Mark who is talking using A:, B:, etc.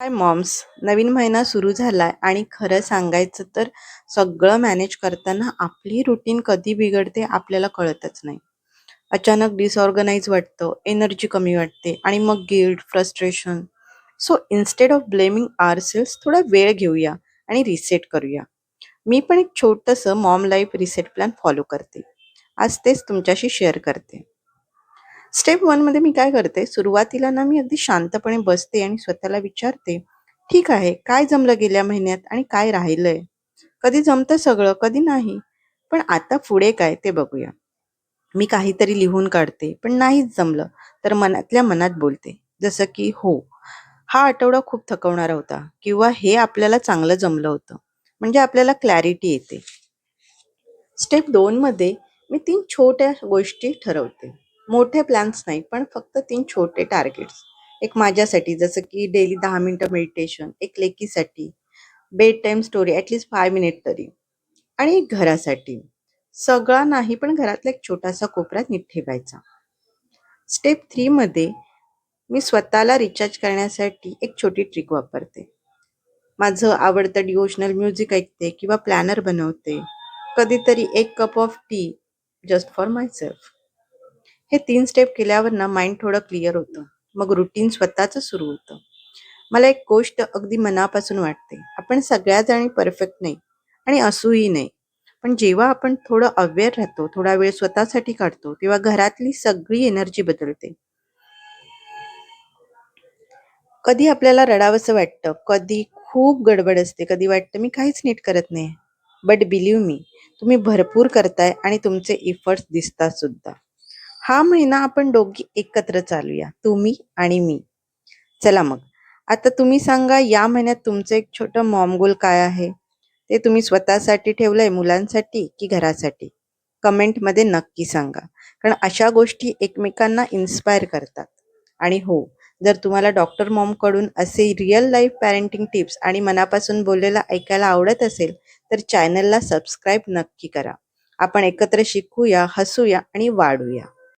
A: हाय moms नवीन महिना सुरू झालाय आणि खरं सांगायचं तर सगळं मॅनेज करताना आपली रुटीन कधी बिघडते आपल्याला कळतच नाही. अचानक डिसऑर्गनाईज वाटतं एनर्जी कमी वाटते आणि मग guilt frustration so instead of blaming ourselves थोडा वेळ घेऊया आणि रिसेट करूया. मी पण एक छोटंसं mom life reset plan follow करते. आज तेच तुमच्याशी शेअर करते. स्टेप वनमध्ये मी काय करते? सुरुवातीला ना मी अगदी शांतपणे बसते आणि स्वतःला विचारते ठीक आहे काय जमलं गेल्या महिन्यात आणि काय राहिलंय? कधी जमतं सगळं कधी नाही? पण आता पुढे काय ते बघूया. मी काहीतरी लिहून काढते पण नाहीच जमलं तर मनातल्या मनात बोलते. जसं की हो हा आठवडा खूप थकवणारा होता किंवा हे आपल्याला चांगलं जमलं होतं. म्हणजे आपल्याला क्लॅरिटी येते. स्टेप दोन मध्ये मी तीन छोट्या गोष्टी ठरवते. मोठे प्लॅन्स नाही पण फक्त तीन छोटे टार्गेट्स एक माझ्यासाठी जसं की डेली दहा मिनिटं मेडिटेशन एक लेकीसाठी bed time story at least five minute तरी. आणि एक घरासाठी. सगळा नाही पण घरातला एक छोटासा कोपरा नीट ठेवायचा. स्टेप थ्रीमध्ये मी स्वतःला रिचार्ज करण्यासाठी एक छोटी ट्रिक वापरते. माझं आवडतं डिवोशनल म्युझिक ऐकते किंवा प्लॅनर बनवते. कधीतरी एक cup of tea just for myself हे तीन स्टेप केल्यावर ना माइंड थोडं क्लिअर होतं. मग रुटीन स्वतःच सुरू होतं. मला एक गोष्ट अगदी मनापासून वाटते. आपण सगळ्या जणी परफेक्ट नाही आणि असूही नाही. पण जेव्हा आपण थोडं अवेअर राहतो थोडा वेळ स्वतःसाठी काढतो तेव्हा घरातली सगळी एनर्जी बदलते. कधी आपल्याला रडावंसं वाटतं कधी खूप गडबड असते कधी वाटतं मी काहीच नीट करत नाही. बट बिलीव मी तुम्ही भरपूर करताय आणि तुमचे इफर्ट्स दिसतात सुद्धा. हा महिना आपण दोघी एकत्र चालूया. तुम्ही आणि मी. चला मग. आता तुम्ही सांगा या महिन्यात तुमचं एक छोटं मॉम गोल काय आहे? ते तुम्ही स्वतःसाठी ठेवलंय मुलांसाठी की घरासाठी? कमेंटमध्ये नक्की सांगा. कारण अशा गोष्टी एकमेकांना इन्स्पायर करतात. आणि हो जर तुम्हाला डॉक्टर मॉमकडून असे रिअल लाईफ पॅरेंटिंग टिप्स आणि मनापासून बोललेलं ऐकायला आवडत असेल तर चॅनलला सबस्क्राईब नक्की करा. आपण एकत्र शिकूया हसूया आणि वाढूया.